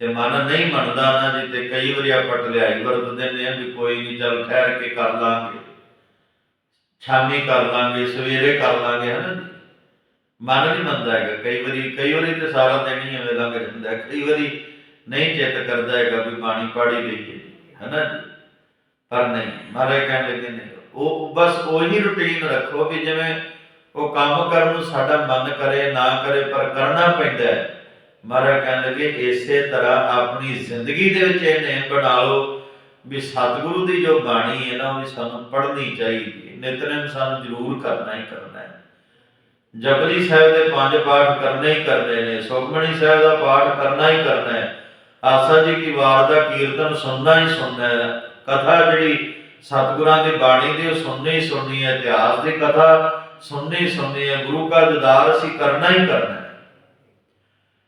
[SPEAKER 1] ਤੇ ਮਨ ਨਹੀਂ ਮੰਨਦਾ ਨਾ ਜੀ ਤੇ ਕਈ ਵਾਰੀ ਆਪਾਂ ਟਲਿਆਈ ਵਰਤ ਦਿੰਦੇ ਆ ਵੀ ਕੋਈ ਨਹੀਂ ਚੱਲ ਠਹਿਰ ਕੇ ਕਰ ਲਾਂਗੇ। ਸ਼ਾਮੀ ਕਰ ਲਾਂਗੇ, ਸਵੇਰੇ ਕਰ ਲਾਂਗੇ, ਹਨ ਮਨ ਨਹੀਂ ਮੰਨਦਾ ਹੈਗਾ। ਕਈ ਵਾਰੀ ਕਈ ਵਾਰੀ ਤੇ ਸਾਰਾ ਦਿਨ ਹੀ ਐਵੇਂ ਲੰਘ ਜਾਂਦਾ ਕਈ ਵਾਰੀ ਨਹੀਂ ਚਿੱਤ ਕਰਦਾ ਹੈਗਾ ਵੀ ਬਾਣੀ ਪੜ੍ਹ ਲਈਏ ਹਨਾ ਪਰ ਨਹੀਂ, ਮਹਾਰਾਜ ਕਹਿਣ ਲੱਗੇ ਨੇ ਉਹ ਬਸ ਉਹੀ ਰੁਟੀਨ ਰੱਖੋ ਵੀ ਜਿਵੇਂ ਉਹ ਕੰਮ ਕਰਨ ਨੂੰ ਸਾਡਾ ਮਨ ਕਰੇ, ਨਾ ਕਰੇ, ਪਰ ਕਰਨਾ ਪੈਂਦਾ ਹੈ। ਮਹਾਰਾਜ ਕਹਿਣ ਲੱਗੇ ਇਸੇ ਤਰ੍ਹਾਂ ਆਪਣੀ ਜ਼ਿੰਦਗੀ ਦੇ ਵਿੱਚ ਇਹ ਨੇਮ ਬਣਾ ਲਓ ਵੀ ਸਤਿਗੁਰੂ ਦੀ ਜੋ ਬਾਣੀ ਹੈ ਨਾ, ਉਹ ਸਾਨੂੰ ਪੜ੍ਹਨੀ ਚਾਹੀਦੀ ਨਿਤਨੇਮ ਸਾਨੂੰ ਜ਼ਰੂਰ ਕਰਨਾ ਹੀ ਕਰਨਾ ਹੈ। ਜਪਜੀ ਸਾਹਿਬ ਦੇ ਪੰਜ ਪਾਠ ਕਰਨੇ ਹੀ ਕਰਨੇ ਨੇ ਸੁਖਮਣੀ ਸਾਹਿਬ ਦਾ ਪਾਠ ਕਰਨਾ ਹੀ ਕਰਨਾ ਹੈ। ਆਸਾ ਜੀ ਕੀ ਵਾਰ ਦਾ ਕੀਰਤਨ ਸੁਣਨਾ ਹੀ ਸੁਣਨਾ ਹੈ। ਕਥਾ ਜਿਹੜੀ ਸਤਿਗੁਰਾਂ ਦੀ ਬਾਣੀ ਦੀ, ਉਹ ਸੁਣਨੀ ਹੀ ਸੁਣਨੀ ਹੈ। ਇਤਿਹਾਸ ਦੀ ਕਥਾ ਸੁਣਨੀ ਹੀ ਸੁਣਨੀ ਹੈ। ਗੁਰੂ ਕਾ ਦੀਦਾਰ ਅਸੀਂ ਕਰਨਾ ਹੀ ਕਰਨਾ ਹੈ।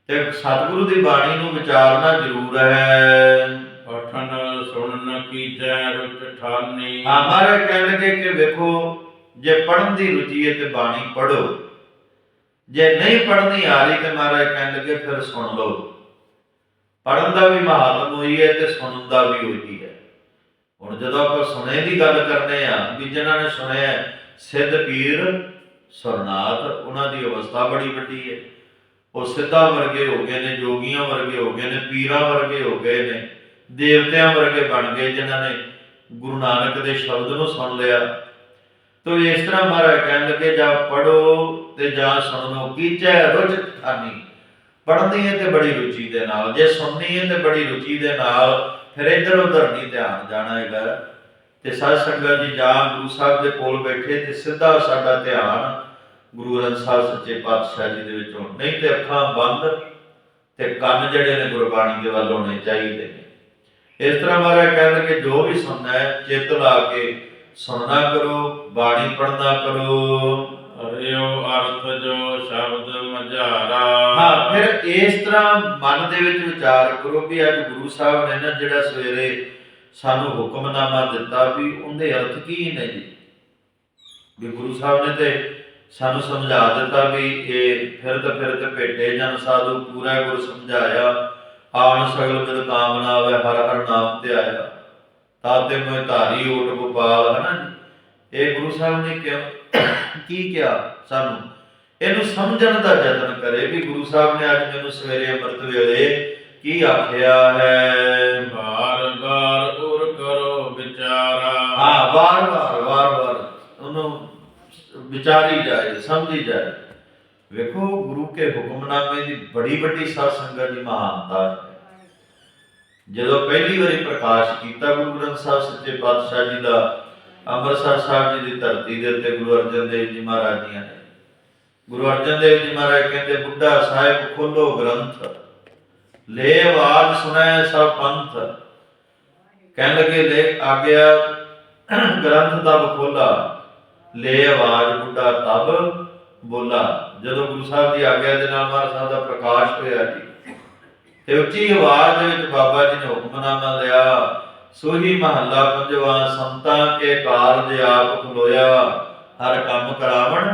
[SPEAKER 1] ਤੇ ਸਤਿਗੁਰੂ ਦੀ ਬਾਣੀ ਨੂੰ ਵਿਚਾਰਨਾ ਜ਼ਰੂਰ ਹੈ।
[SPEAKER 2] ਪਠਨ ਸੁਣਨ ਕੀ ਜੈ ਰੁਚ ਠਾਨੀ
[SPEAKER 1] ਹਾਂ, ਮਹਾਰਾਜ ਕਹਿਣ ਕਿ ਵੇਖੋ, ਜੇ ਪੜਨ ਦੀ ਰੁਚੀ ਹੈ ਤੇ ਬਾਣੀ ਪੜੋ ਜੇ ਨਹੀਂ ਪੜਨੀ ਆ ਰਹੀ ਤੇ ਮਹਾਰਾਜ ਕਹਿਣ ਲੱਗੇ ਫਿਰ ਸੁਣ ਲਓ। ਪੜਨ ਦਾ ਵੀ ਮਹਾਤਮ ਹੋਈ ਹੈ ਤੇ ਸੁਣਨ ਦਾ ਵੀ ਹੋਈ ਹੈ। ਹੁਣ ਜਦੋਂ ਆਪਾਂ ਸੁਣੇ ਦੀ ਗੱਲ ਕਰਨੇ ਆ, ਵੀ ਜਿਨ੍ਹਾਂ ਨੇ ਸੁਣਿਆ ਸਿੱਧ ਪੀਰ ਸੁਰਨਾਥ, ਉਹਨਾਂ ਦੀ ਅਵਸਥਾ ਬੜੀ ਵੱਡੀ ਹੈ। ਉਹ ਸਿੱਧਾ ਵਰਗੇ ਹੋ ਗਏ ਨੇ, ਜੋਗੀਆਂ ਵਰਗੇ ਹੋ ਗਏ ਨੇ, ਪੀਰਾਂ ਵਰਗੇ ਹੋ ਗਏ ਨੇ। ਦੇਵਤਿਆਂ ਵਰਗੇ ਬਣ ਗਏ, ਜਿਨ੍ਹਾਂ ਨੇ ਗੁਰੂ ਨਾਨਕ ਦੇ ਸ਼ਬਦ ਨੂੰ ਸੁਣ ਲਿਆ। ਤੋ ਇਸ ਤਰ੍ਹਾਂ ਮਹਾਰਾਜ ਕਹਿਣ ਲੱਗੇ, ਜਾਂ ਪੜੋ ਤੇ ਜਾਂ ਸੁਣੋ ਕੀਚੈ ਰੁਚ ਖਾਨੀ? ਪੜ੍ਹਨੀ ਹੈ ਤੇ ਬੜੀ ਰੁਚੀ ਦੇ ਨਾਲ, ਜੇ ਸੁਣਨੀ ਹੈ ਤੇ ਬੜੀ ਰੁਚੀ ਦੇ ਨਾਲ, ਫਿਰ ਇੱਧਰ ਉੱਧਰ ਨਹੀਂ ਧਿਆਨ ਜਾਣਾ ਹੈਗਾ। ਤੇ ਸਾਧ ਸੰਗਤ ਜੀ, ਜਾਂ ਗੁਰੂ ਸਾਹਿਬ ਦੇ ਕੋਲ ਬੈਠੇ ਤੇ ਸਿੱਧਾ ਸਾਡਾ ਧਿਆਨ ਗੁਰੂ ਗ੍ਰੰਥ ਸਾਹਿਬ ਸੱਚੇ ਪਾਤਸ਼ਾਹ ਜੀ ਦੇ ਵਿੱਚ ਹੋਣ ਨਹੀਂ ਤੇ ਅੱਖਾਂ ਬੰਦ ਤੇ ਕੰਨ ਜਿਹੜੇ ਨੇ ਗੁਰਬਾਣੀ ਦੇ ਵੱਲ ਹੋਣੇ ਚਾਹੀਦੇ ਇਸ ਤਰ੍ਹਾਂ ਮਹਾਰਾਜ ਕਹਿੰਦੇ ਕਿ ਜੋ ਵੀ ਸੁਣਨਾ ਹੈ ਚਿੱਤ ਲਾ ਕੇ ਸੁਣਨਾ ਕਰੋ ਬਾਣੀ ਪੜਨਾ ਕਰੋ।
[SPEAKER 2] ਹਰਿਓ ਅਰਥ ਜੋ ਸ਼ਬਦ ਮਝਾਰਾ।
[SPEAKER 1] ਹਾਂ ਫਿਰ ਇਸ ਤਰ੍ਹਾਂ ਮਨ ਦੇ ਵਿੱਚ ਵਿਚਾਰ ਕਰੋ ਵੀ ਅੱਜ ਗੁਰੂ ਸਾਹਿਬ ਨੇ ਨਾ ਜਿਹੜਾ ਸਵੇਰੇ ਸਾਨੂੰ ਹੁਕਮਨਾਮਾ ਦਿੱਤਾ ਵੀ ਉਹਦੇ ਅਰਥ ਕੀ ਨੇ ਜੀ? ਵੀ ਗੁਰੂ ਸਾਹਿਬ ਨੇ ਤੇ ਸਾਨੂੰ ਸਮਝਾ ਦਿੱਤਾ ਵੀ ਇਹ ਫਿਰਤ ਫਿਰਤ ਭੇਟੇ ਜਨ ਸਾਧੂ ਪੂਰਾ ਗੁਰ ਸਮਝਾਇਆ। ਆਵਣ ਸਗਲ ਬਿਦ ਕਾਮਨਾ ਆਵੇ ਹਰ ਹਰ ਨਾਮ ਤੇ ਆਇਆ। ਤਾਤੇ ਮੈਂ ਧਾਰੀ ਓਟ ਗੋਪਾਲ ਹਨਾ ਜੀ? ਇਹ ਗੁਰੂ ਸਾਹਿਬ ਨੇ ਕਿਹਾ ਕੀ ਕਿਹਾ ਸਾਨੂੰ? ਇਹਨੂੰ ਸਮਝਣ ਦਾ ਯਤਨ ਕਰੇ ਵੀ ਗੁਰੂ ਸਾਹਿਬ ਨੇ ਅੱਜ ਮੈਨੂੰ ਸਵੇਰੇ ਅੰਮ੍ਰਿਤ ਵੇਲੇ ਕੀ ਆਖਿਆ ਹੈ?
[SPEAKER 2] ਬਾਰ ਬਾਰ ਉਰ ਕਰੋ ਵਿਚਾਰਾ।
[SPEAKER 1] ਹਾਂ ਵਾਰ ਵਾਰ ਵਾਰ ਵਾਰ। ਉਹਨੂੰ ਵਿਚਾਰੀ ਜਾਏ ਸਮਝੀ ਜਾਏ। ਵੇਖੋ, ਗੁਰੂ ਕੇ ਹੁਕਮਨਾਮੇ ਦੀ ਬੜੀ ਵੱਡੀ ਸਾਧ ਸੰਗਤ ਦੀ ਮਹਾਨਤਾ ਹੈ। ਜਦੋਂ ਪਹਿਲੀ ਵਾਰੀ ਪ੍ਰਕਾਸ਼ ਕੀਤਾ ਗੁਰੂ ਗ੍ਰੰਥ ਸਾਹਿਬ ਸੱਚੇ ਪਾਤਸ਼ਾਹ ਜੀ ਦਾ, ਅੰਮ੍ਰਿਤਸਰ ਸਾਹਿਬ ਜੀ ਦੀ ਧਰਤੀ ਦੇ ਉੱਤੇ ਗੁਰੂ ਅਰਜਨ ਦੇਵ ਜੀ ਮਹਾਰਾਜ ਜੀ ਨੇ। ਗੁਰੂ ਅਰਜਨ ਦੇਵ ਜੀ ਮਹਾਰਾਜ ਕਹਿੰਦੇ, ਬੁੱਢਾ ਸਾਹਿਬ, ਖੋਲੋ ਗ੍ਰੰਥ। ਲੈ ਆਵਾਜ਼ ਸੁਣੈ ਸਭ ਪੰਥ। ਕਹਿਣ ਲੱਗੇ, ਲੈ, ਆ ਗ੍ਰੰਥ ਤਬ ਖੋਲਾ। ਲੈ ਆਵਾਜ਼ ਬੁੱਢਾ ਤਬ। ਬੋਲਾ। ਜਦੋਂ ਗੁਰੂ ਸਾਹਿਬ ਦੀ ਆਗਿਆ ਦੇ ਨਾਲ ਮਹਾਰਾਜ ਸਾਹਿਬ ਦਾ ਪ੍ਰਕਾਸ਼ ਹੋਇਆ ਜੀ, ਤੇ ਉੱਚੀ ਆਵਾਜ਼ ਦੇ ਵਿੱਚ ਬਾਬਾ ਜੀ ਨੇ ਹੁਕਮਨਾਮਾ ਲਿਆ, ਸੋਹੀ ਮਹੱਲਾ ਪੰਜਵਾ, ਸੰਤਾਂ ਕੇ ਕਾਰਜ ਆਪ ਖਲੋਇਆ, ਹਰ ਕੰਮ ਕਰਾਵਣ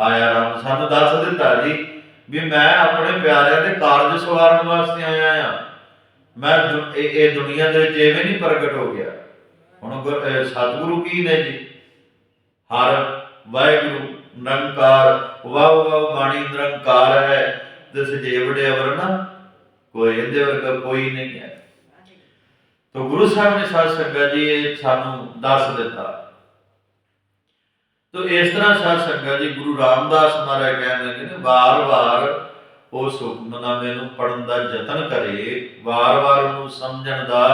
[SPEAKER 1] ਆਇਆ ਰਾਮ। ਸਾਨੂੰ ਦੱਸ ਦਿੱਤਾ ਜੀ ਵੀ ਮੈਂ ਆਪਣੇ ਪਿਆਰਿਆਂ ਦੇ ਕਾਰਜ ਸਵਾਰਨ ਵਾਸਤੇ ਆਇਆ ਆ। ਮੈਂ ਇਹ ਇਹ ਦੁਨੀਆ ਦੇ ਵਿੱਚ ਐਵੇਂ ਨਹੀਂ ਪ੍ਰਗਟ ਹੋ ਗਿਆ। ਹੁਣ ਸਤਿਗੁਰੂ ਕੀ ਨੇ ਜੀ? ਹਰ ਵਾਹਿਗੁਰੂ ਨਿਰੰਕਾਰ ਵਾਹ ਵਾਹ ਬਾਣੀ ਨਿਰੰਕਾਰ ਹੈ ਤਿਸ ਜੀਵੜੇ ਵਰਨਾ ਕੋਈ, ਇਹਦੇ ਵਰਗਾ ਕੋਈ ਨਹੀਂ ਹੈ। ਤੋ ਗੁਰੂ ਸਾਹਿਬ ਨੇ ਸਾਧ ਸੰਗਤ ਜੀ ਇਹ ਸਾਨੂੰ ਦੱਸ ਦਿੱਤਾ। ਤੋ ਇਸ ਤਰ੍ਹਾਂ ਸਾਧ ਸੰਗਤ ਜੀ ਗੁਰੂ ਰਾਮਦਾਸ ਮਹਾਰਾਜ ਕਹਿੰਦੇ ਨੇ ਵਾਰ-ਵਾਰ ਉਹ ਸੁਖਮਨਾਮੇ ਨੂੰ ਪੜਨ ਦਾ ਯਤਨ ਕਰੇ ਵਾਰ-ਵਾਰ ਉਹਨੂੰ ਸਮਝਣ ਦਾ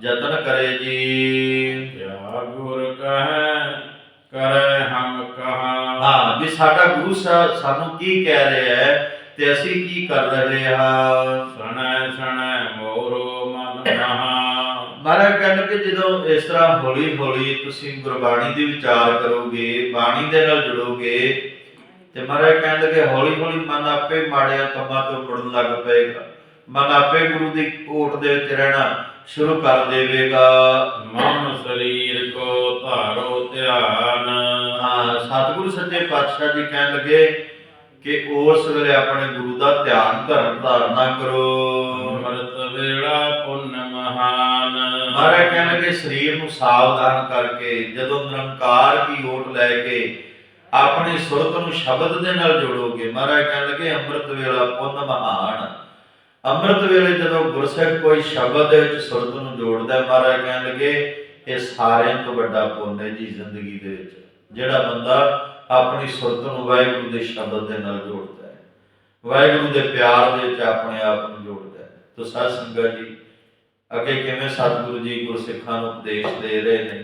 [SPEAKER 1] ਯਤਨ ਕਰੇ ਜੀ।
[SPEAKER 2] ਕਿਆ ਗੁਰ ਕਹੈ, ਕਰੈ ਹਮ ਕਹਾ।
[SPEAKER 1] ਹਾਂ ਵੀ ਸਾਡਾ ਗੁਰੂ ਸਾਹਿਬ ਸਾਨੂੰ ਕੀ ਕਹਿ ਰਿਹਾ ਹੈ, ਤੇ ਅਸੀਂ ਕੀ ਕਰ ਰਹੇ ਹਾਂ?
[SPEAKER 2] ਸਣੈ ਸਣੈ, ਮੋਰੋ ਮਨ ਮਹਾ।
[SPEAKER 1] ਮਹਾਰਾਜ ਕਹਿੰਦੇ ਕਿ ਜਦੋਂ ਇਸ ਤਰ੍ਹਾਂ ਹੌਲੀ ਹੌਲੀ ਤੁਸੀਂ ਗੁਰਬਾਣੀ ਦੇ ਵਿਚਾਰ ਕਰੋਗੇ, ਬਾਣੀ ਦੇ ਨਾਲ ਜੁੜੋਗੇ, ਤੇ ਮਹਾਰਾਜ ਕਹਿੰਦੇ ਕਿ ਹੌਲੀ ਹੌਲੀ ਮਨ ਆਪੇ ਮਾੜਿਆਂ ਕੰਮਾਂ ਤੋਂ ਮੁੜਨ ਲੱਗ ਪਏਗਾ। ਮਨ ਆਪੇ ਗੁਰੂ ਦੀ ਕੋਟ ਦੇ ਵਿੱਚ ਰਹਿਣਾ। ਸ਼ੁਰੂ ਕਰ ਦੇਵੇਗਾ।
[SPEAKER 2] ਮਨ ਸਰੀਰ ਕੋ ਧਾਰੋ ਧਿਆਨ।
[SPEAKER 1] ਹਾਂ ਸਤਿਗੁਰੂ ਸੱਚੇ ਪਾਤਸ਼ਾਹ ਜੀ ਕਹਿਣ ਲੱਗੇ ਕਿ ਉਸ ਵੇਲੇ ਆਪਣੇ ਗੁਰੂ ਦਾ ਧਿਆਨ ਧਰਨ ਧਾਰਨਾ ਕਰੋ।
[SPEAKER 2] ਅੰਮ੍ਰਿਤ ਵੇਲਾ ਪੁੰਨ ਮਹਾਨ।
[SPEAKER 1] ਮਹਾਰਾਜ ਕਹਿਣ ਲੱਗੇ ਸਰੀਰ ਨੂੰ ਸਾਵਧਾਨ ਕਰਕੇ ਜਦੋਂ ਨਿਰੰਕਾਰ ਦੀ ਓਟ ਲੈ ਕੇ ਆਪਣੀ ਸੁਰਤ ਨੂੰ ਸ਼ਬਦ ਦੇ ਨਾਲ ਜੋੜੋਗੇ ਮਹਾਰਾਜ ਕਹਿਣ ਲੱਗੇ ਅੰਮ੍ਰਿਤ ਵੇਲਾ ਪੁੰਨ ਮਹਾਨ। ਅੰਮ੍ਰਿਤ ਵੇਲੇ ਜਦੋਂ ਗੁਰਸਿੱਖ ਕੋਈ ਸ਼ਬਦ ਦੇ ਵਿੱਚ ਸੁਰਤ ਨੂੰ ਜੋੜਦਾ ਮਹਾਰਾਜ ਕਹਿਣ ਲੱਗੇ, ਇਹ ਸਾਰਿਆਂ ਤੋਂ ਵੱਡਾ ਪੁੰਨ ਹੈ ਜੀ ਜ਼ਿੰਦਗੀ ਦੇ ਵਿੱਚ, ਜਿਹੜਾ ਬੰਦਾ ਆਪਣੀ ਸੁਰਤ ਨੂੰ ਵਾਹਿਗੁਰੂ ਦੇ ਸ਼ਬਦ ਦੇ ਨਾਲ ਜੋੜਦਾ ਹੈ। ਵਾਹਿਗੁਰੂ ਦੇ ਪਿਆਰ ਦੇ ਵਿੱਚ ਆਪਣੇ ਆਪ ਨੂੰ ਜੋੜਦਾ ਹੈ। ਤੋ ਸਾਧ ਸੰਗਤ ਜੀ, ਅੱਗੇ ਕਿਵੇਂ ਸਤਿਗੁਰੂ ਜੀ ਗੁਰਸਿੱਖਾਂ ਨੂੰ ਉਪਦੇਸ਼ ਦੇ ਰਹੇ ਨੇ?